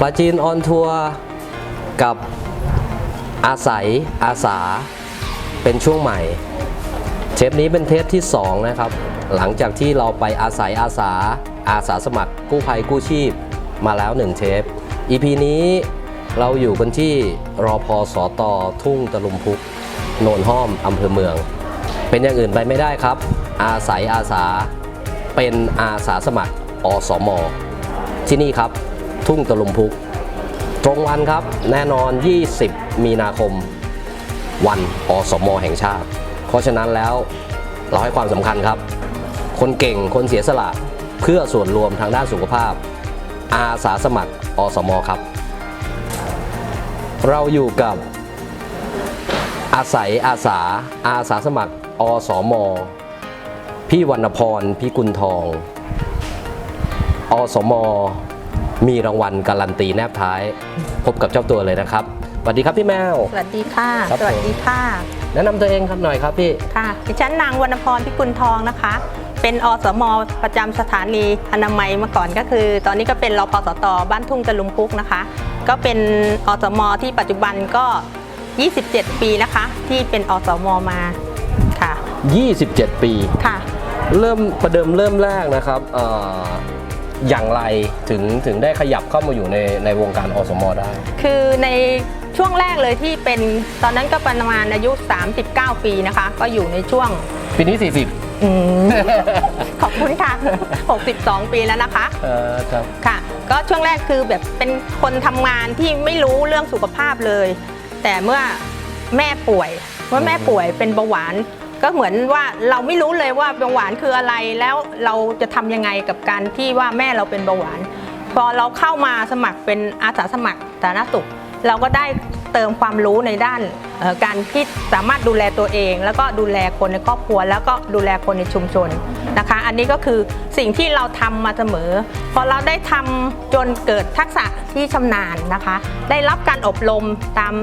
ปาจีนออนทัวร์กับอาศัยอาสาเป็นช่วงใหม่ เทปนี้เป็นเทปที่ 2 นะครับ หลังจากที่เราไปอาศัยอาสาอาสาสมัครกู้ภัยกู้ชีพมาแล้ว 1 เทป EP นี้เราอยู่กันที่รอพอสอตอทุ่งตะลุมพุกโนนห้อมอำเภอเมือง เป็นอย่างอื่นไปไม่ได้ครับ อาศัยอาสาเป็นอาสาสมัครอสมที่นี่ครับ ทุ่งตะลุมพุก ตรงวันครับแน่นอน 20 มีนาคม วันอสมแห่งชาติ เพราะฉะนั้นแล้วเราให้ความสำคัญครับ คนเก่งคนเสียสละเพื่อส่วนรวมทางด้านสุขภาพ อาสาสมัครอสมครับ เราอยู่กับอาศัยอาสาอาสาสมัคร อสม พี่วรรณพรพิกุลทอง อสม มีรางวัลการันตีแนบท้าย พบกับเจ้าตัวเลยนะครับสวัสดีครับพี่แมว สวัสดีค่ะ ครับสวัสดีค่ะ แนะนำตัวเองครับหน่อยครับพี่ ค่ะ ดิฉันนางวรรณพรพิกุลทองนะคะ เป็นอสม ประจำสถานีอนามัยมาก่อนก็คือ ตอนนี้ก็เป็นรพสตบ้านทุ่งตะลุมพุกนะคะ ก็เป็นอสม ที่ปัจจุบันก็ 27 ปีนะคะ ที่เป็นอสม มา ค่ะ 27 ปี ค่ะ เริ่มประเดิมเริ่มแรกนะครับเอ่อ อย่างไรถึงถึงได้ขยับเข้ามาอยู่ในในวงการอสมได้ คือในช่วงแรกเลยที่เป็นตอนนั้นก็ประมาณอายุ 39 ปีนะคะ ก็อยู่ในช่วงปีนี้ 40อืมขอบคุณค่ะ 62 ปีแล้วนะคะ เอ่อครับ ค่ะก็ช่วงแรกคือแบบเป็นคนทำงานที่ไม่รู้เรื่องสุขภาพเลย แต่เมื่อแม่ป่วยเมื่อแม่ป่วยเป็นเบาหวาน ก็เหมือนว่าเราไม่รู้เลยว่าเบาหวานคืออะไรแล้วเราจะทำยังไงกับการที่ว่าแม่เราเป็นเบาหวาน พอเราเข้ามาสมัครเป็นอาสาสมัครสาธารณสุข เราก็ได้เติมความรู้ในด้านการที่สามารถดูแลตัวเอง แล้วก็ดูแลคนในครอบครัว แล้วก็ดูแลคนในชุมชนนะคะ อันนี้ก็คือสิ่งที่เราทำมาเสมอ พอเราได้ทำจนเกิดทักษะที่ชำนาญนะคะ ได้รับการอบรมตาม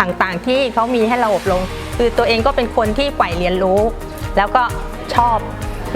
ต่างๆ ที่เขามีให้เราอบรมคือตัวเองก็เป็นคนที่ใฝ่เรียนรู้ แล้วก็ชอบ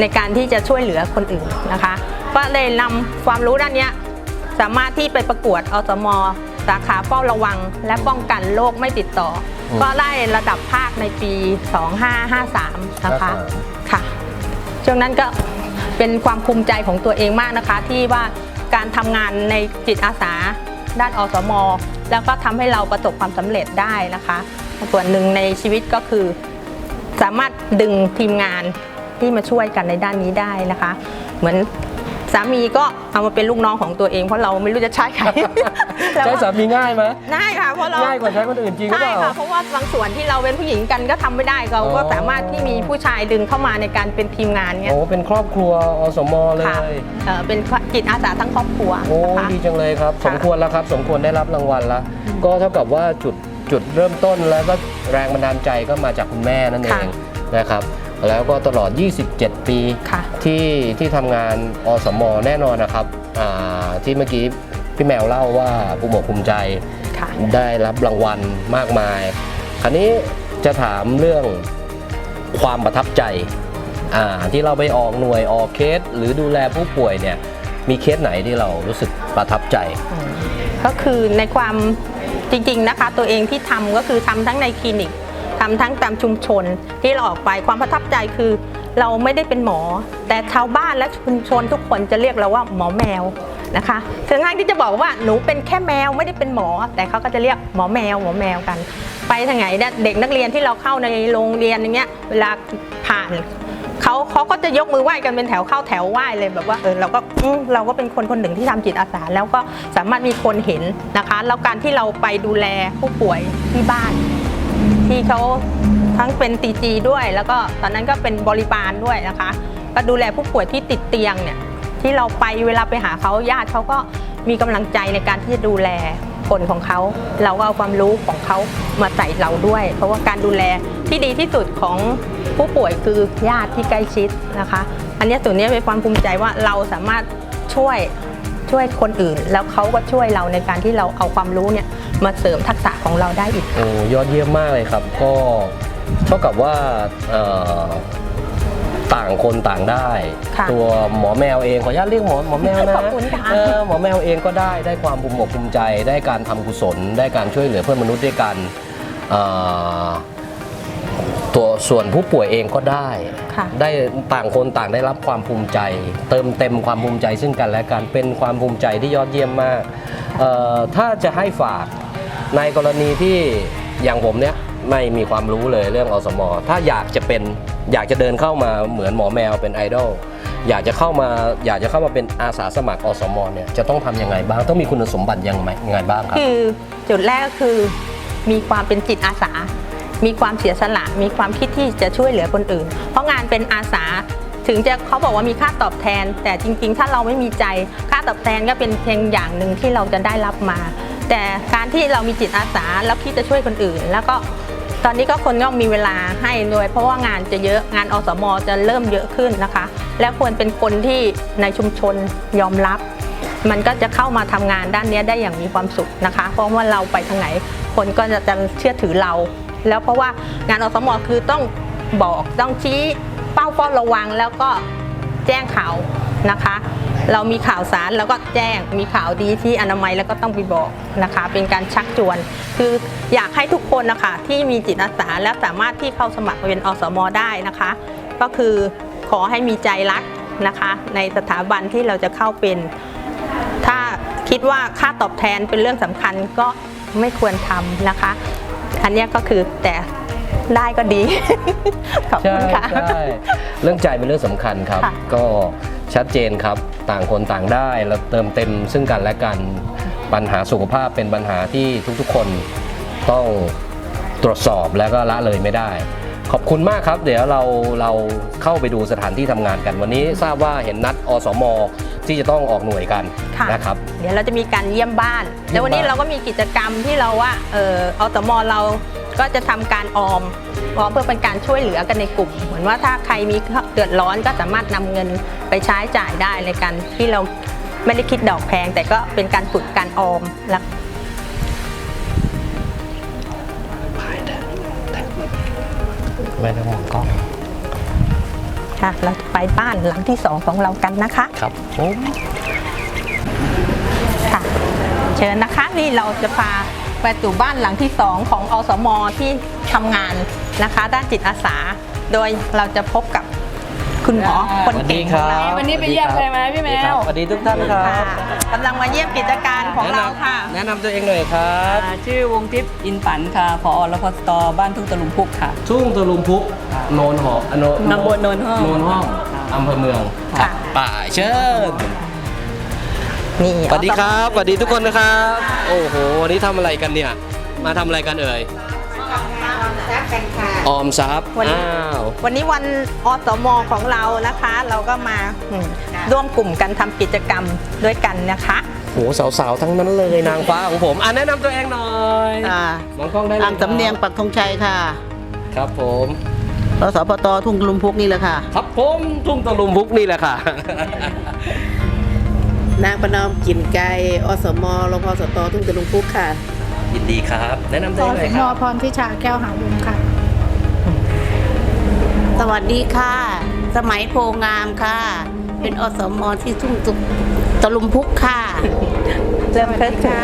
ในการที่จะช่วยเหลือคนอื่นนะคะ ก็เลยนำความรู้ด้านเนี้ยสามารถที่ไปประกวดอสมสาขาเฝ้าระวัง และป้องกันโรคไม่ติดต่ออมก็ได้ระดับภาคในปี 2553 นะคะ53ค่ะ ช่วงนั้นก็เป็นความภูมิใจของตัวเองมากนะคะ ที่ว่าการทำงานในจิตอาสา ด้านอสม แล้วก็ทำให้เราประสบความสำเร็จได้นะคะ ส่วนหนึ่งในชีวิตก็คือ สามารถดึงทีมงานที่มาช่วยกันในด้านนี้ได้นะคะ เหมือน สามีก็เอามาเป็นลูกน้องของตัวเองเพราะเราไม่รู้จะใช้ใครแล้วใช้ก็สามีง่ายไหมง่ายค่ะเพราะเราง่ายกว่าใช้คนอื่นจริงหรือใช่เปล่าค่ะเพราะว่าบางส่วนที่เราเป็นผู้หญิงกันก็ทำไม่ได้เราก็อ๋อสามารถที่มีผู้ชายดึงเข้ามาในการเป็นทีมงานเงี้ยโอ้เป็นครอบครัวอสมเลค่ะยเอ่อเป็นจิตอาสาทั้งครอบครัวโอ้นะคะดีจังเลยครับค่ะสมควรแล้วครับ สมควรได้รับรางวัลแล้วก็เท่ากับว่าจุดจุดเริ่มต้นแล้วก็แรงบันดาลใจก็มาจากคุณแม่นั่นเองนะครับ แล้วก็ตลอด 27 ปีค่ะที่ที่ทำงานอสมแน่นอนนะครับอ่าที่เมื่อกี้พี่แมวเล่าว่าภูมิอกภูมิใจค่ะได้รับรางวัลมากมาย คราวนี้จะถามเรื่องความประทับใจอ่าที่เราไปออกหน่วยออกเคส หรือดูแลผู้ป่วยเนี่ยมีเคสไหนที่เรารู้สึกประทับใจ ก็คือในความจริงๆนะคะ ตัวเองที่ทำก็คือทำทั้งในคลินิก ทำทั้งตามชุมชนที่เราออกไปความประทับใจคือ เราไม่ได้เป็นหมอ แต่ชาวบ้านและชุมชนทุกคนจะเรียกเราว่าหมอแมวนะคะถึงง่ายที่จะบอกว่าหนูเป็นแค่แมวไม่ได้เป็นหมอ แต่เขาก็จะเรียกหมอแมวหมอแมวกัน ไปทางไหนเนี่ยเด็กนักเรียนที่เราเข้าในโรงเรียนอย่างเงี้ยเวลาผ่านเขาเขาก็จะยกมือไหว้กันเป็นแถวเข้าแถวไหว้เลยแบบว่าเออเราก็เราก็เป็นคนคนหนึ่งที่ทำจิตอาสาแล้วก็สามารถมีคนเห็นนะคะ แล้วการที่เราไปดูแลผู้ป่วยที่บ้าน ที่เขาทั้งเป็นตีจีด้วย แล้วก็ตอนนั้นก็เป็นบริบาลด้วยนะคะ ก็ดูแลผู้ป่วยที่ติดเตียงเนี่ยที่เราไปเวลาไปหาเขาญาติเขาก็มีกำลังใจในการที่จะดูแลคนของเขา เราก็เอาความรู้ของเขามาใส่เราด้วย เพราะว่าการดูแลที่ดีที่สุดของผู้ป่วยคือญาติที่ใกล้ชิดนะคะ อันนี้ส่วนนี้เป็นความภูมิใจว่าเราสามารถช่วย ช่วยคนอื่น แล้วเขาก็ช่วยเราในการที่เราเอาความรู้เนี่ยมาเสริมทักษะของเราได้อีก โอ้ยอดเยี่ยมมากเลยครับก็เท่ากับว่าเอ่อต่างคนต่างได้ ค่ะตัวหมอแมวเองขออนุญาตเรียกหมอหมอแมวนะขอบคุณค่ะ เออหมอแมวเองก็ได้ได้ความภูมิอกภูมิใจ ได้การทำกุศล ได้การช่วยเหลือเพื่อนมนุษย์ด้วยกันเอ่อ ตัวส่วนผู้ป่วยเองก็ได้ ค่ะ ได้ต่างคนต่างได้รับความภูมิใจ เติมเต็มความภูมิใจซึ่งกันและกันเป็นความภูมิใจที่ยอดเยี่ยมมากเอ่อถ้าจะให้ฝากในกรณีที่อย่างผมเนี่ยไม่มีความรู้เลยเรื่องอสม ถ้าอยากจะเป็นอยากจะเดินเข้ามาเหมือนหมอแมวเป็นไอดอลอยากจะเข้ามาอยากจะเข้ามาเป็นอาสาสมัครอสมเนี่ยจะต้องทำยังไงบ้างต้องมีคุณสมบัติยังไงยังไงบ้างครับ คือจุดแรกก็คือมีความเป็นจิตอาสา มีความเสียสละ มีความคิดที่จะช่วยเหลือคนอื่น เพราะงานเป็นอาสาถึงจะเขาบอกว่ามีค่าตอบแทน แต่จริง ๆ ถ้าเราไม่มีใจค่าตอบแทนก็เป็นเพียงอย่างหนึ่งที่เราจะได้รับมา แต่การที่เรามีจิตอาสาแล้วคิดจะช่วยคนอื่น แล้วก็ตอนนี้ก็คนก็มีเวลาให้ด้วย เพราะว่างานจะเยอะงานอสมจะเริ่มเยอะขึ้นนะคะ และควรเป็นคนที่ในชุมชนยอมรับ มันก็จะเข้ามาทำงานด้านนี้ได้อย่างมีความสุขนะคะ เพราะว่าเราไปทางไหนคนก็จะจะเชื่อถือเรา แล้วเพราะว่างานอสมอคือต้องบอกต้องชี้เป้าเฝ้าระวังแล้วก็แจ้งข่าวนะคะ เรามีข่าวสารแล้วก็แจ้งมีข่าวดีที่อนามัยแล้วก็ต้องไปบอกนะคะ เป็นการชักชวน คืออยากให้ทุกคนนะคะที่มีจิตอาสาและสามารถที่เข้าสมัครเป็นอสมอได้นะคะ ก็คือขอให้มีใจรักนะคะ ในสถาบันที่เราจะเข้าเป็น ถ้าคิดว่าค่าตอบแทนเป็นเรื่องสำคัญก็ไม่ควรทำนะคะ อันเนี้ยก็คือแต่ได้ก็ดี ขอบใช่คุณค่ะ ใช่เรื่องใจเป็นเรื่องสำคัญครับ ค่ะ ก็ชัดเจนครับต่างคนต่างได้แล้วเติมเต็มซึ่งกันและกันปัญหาสุขภาพเป็นปัญหาที่ทุกๆคนต้องตรวจสอบแล้วก็ละเลยไม่ได้ ขอบคุณมากครับ เดี๋ยวเราเราเข้าไปดูสถานที่ทำงานกัน วันนี้ทราบว่าเห็นนัดอสมที่จะต้องออกหน่วยกันค่ะนะครับ เดี๋ยวเราจะมีการเยี่ยมบ้าน เยี่ยมบ้าน แล้ววันนี้เราก็มีกิจกรรมที่เราว่าเอออสมเราก็จะทำการออมออมเพื่อเป็นการช่วยเหลือกันในกลุ่ม เหมือนว่าถ้าใครมีเดือดร้อนก็สามารถนำเงินไปใช้จ่ายได้ในการที่เราไม่ได้คิดดอกแพง แต่ก็เป็นการฝึกการออมและ ไม่ต้องมองกล้องค่ะ เราจะไปบ้านหลังที่สองของเรากันนะคะ ครับผมค่ะ เชิญนะคะนี่เราจะพาไปสู่บ้านหลังที่สองของอสมที่ทำงานนะคะ ด้านจิตอาสา โดยเราจะพบกับ คุณหมอคนเก่งของเรา วันนี้ไปเยี่ยมใครมาพี่แมว สวัสดีทุกท่านครัค่ะบกำลังมาเยี่ยมกิจการของเราค่ะ แนะนำตัวเองหน่อยครับอ่าชื่อวงทิพย์อินฝันค่ะพอรพสตบ้านทุ่งตะลุมพุกค่ะ ทุ่งตะลุมพุกโนนหออโนตำบลโนนห้องโนนห้องอำเภอเมืองค่ะป่าเชิญนี่สวัสดีครับสวัสดีทุกคนนะครับ โอ้โหวันนี้ทำอะไรกันเนี่ย มาทำอะไรกันเอ่ย ออมทรัพย์วันนี้ อ้าววันนี้วันอสมของเรานะคะ เราก็มาอืมร่วมกลุ่มกันทำกิจกรรมด้วยกันนะคะโหสาวๆทั้งนั้นเลยนางฟ้าของผมอะแนะนำตัวเองหน่อยอ่ามองกล้องได้เลยอ่างสำเนียงปักธงชัยค่ะครับผม รสพตทุ่งลุมพุกนี่แหละค่ะ ครับผมทุ่งตะลุมพุกนี่แหละค่ะ นางประนอมกลิ่นไก่อสมรพสตทุ่งตะลุงพุกค่ะ ยินดีครับ แนะนำพตัวเองหน่อยคมรับพรพิชาแก้วหาวงค่ะ สวัสดีค่ะ สมัยโพงามค่ะ เป็นอสมที่ทุ่งตุตะลุมพุกค่ะเริ่มเคลื่อนค่ะ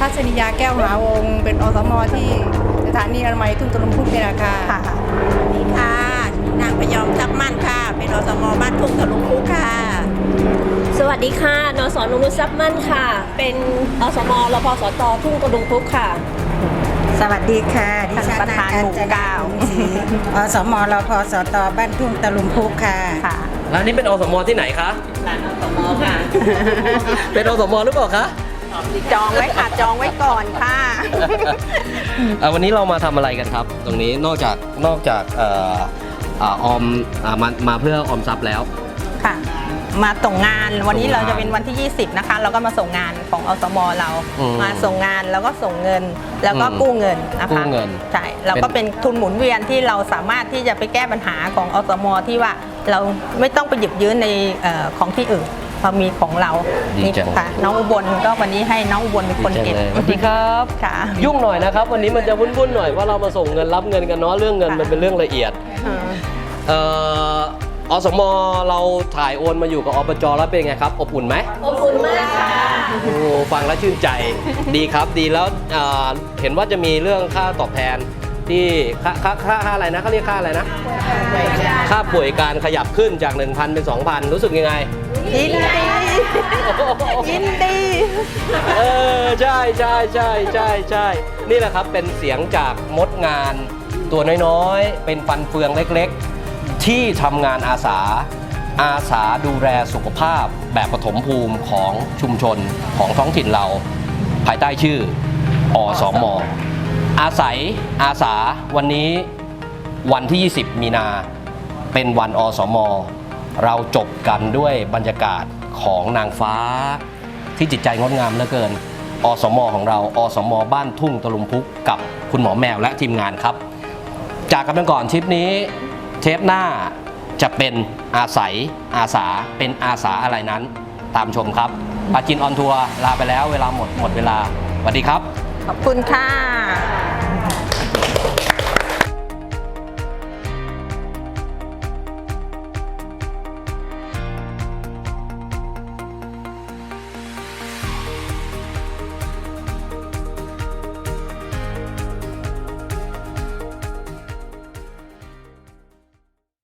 ทัศนียาแก้วหาวงเป็นอสมที่สถานีอนามัยทุ่งตะลุมพุกนี่แหละค่ะ ค่ะค่ะนางประยอมทับมั่นค่ะ เป็นอสมบ้านทุ่งตะลุมพุกค่ะ สวัสดีค่ะ นสนุรุทรัพย์มั่นค่ะ เป็นอสมรพสตทุ่งกระดุงพุกค่ะ สวัสดีค่ะ ดิฉันท่านประธานหมู่เก้าอสมรพสตบ้านทุ่งตะลุมพุกค่ะ ค่ะแล้วนี่เป็นอสมที่ไหนคะเป็นอสมหรือเปล่าคะ จองไว้ค่ะ จองไว้ก่อนค่ะ อะวันนี้เรามาทำอะไรกันครับ ตรงนี้นอกจากนอกจากเอ่ออ่าออมอ่ามามาเพื่อออมทรัพย์แล้ว ค่ะ มาส่งงานวันนี้ส่งงานเราจะเป็นวันที่ 20 นะคะ เราก็มาส่งงานของอสมเรา อืมมาส่งงานแล้วก็ส่งเงินแล้วก็อืมกู้เงินนะคะกู้เงินใช่เราก็เป็นทุนหมุนเวียนที่เราสามารถที่จะไปแก้ปัญหาของอสมที่ว่าเราไม่ต้องไปหยิบยืมในเอ่อของที่อื่นเรามีของเราดีนี่จัง ค่ะน้องอุบลก็วันนี้ให้น้องอุบลเป็นคนเก็บดีจังเลยสวัสดีครับ ค่ะ ยุ่งหน่อยนะครับ วันนี้มันจะวุ่นๆหน่อยเพราะเรามาส่งเงินรับเงินกันเนาะเรื่องเงินมันเป็นเรื่องละเอียดอืมเอ่อ อสมเราถ่ายโอนมาอยู่กับอบจแล้วเป็นไงครับ อบอุ่นไหมอบอุ่นมากค่ะโอ้ฟังแล้วชื่นใจดีครับดีแล้วเอ่อเห็นว่าจะมีเรื่องค่าตอบแทนที่ค่าค่าค่าค่าอะไรนะเขาเรียกค่าอะไรนะ ค่าป่วยการขยับขึ้นจาก 1,000 เป็น 2,000 รู้สึกยังไงยินดียินดี เออใช่ใช่ใช่ใช่ใช่นี่แหละครับเป็นเสียงจากมดงานตัวน้อยๆ เป็นฟันเฟืองเล็กๆ ที่ทำงานอาสา อาสาดูแลสุขภาพแบบปฐมภูมิของชุมชนของท้องถิ่นเรา ภายใต้ชื่ออสมอาศัยอาสาวันนี้วันที่ 20 มีนาเป็นวันอสม เราจบกันด้วยบรรยากาศของนางฟ้า ที่จิตใจงดงามเหลือเกิน อสม ของเรา อสม บ้านทุ่งตะลุมพุกกับคุณหมอแมวและทีมงานครับ จากกันไปก่อนทริปนี้ เทปหน้าจะเป็นอาศัยอาสาเป็นอาสาอะไรนั้น ตามชมครับปาจินออนทัวร์ลาไปแล้วเวลาหมดหมดเวลาสวัสดีครับ ขอบคุณค่ะ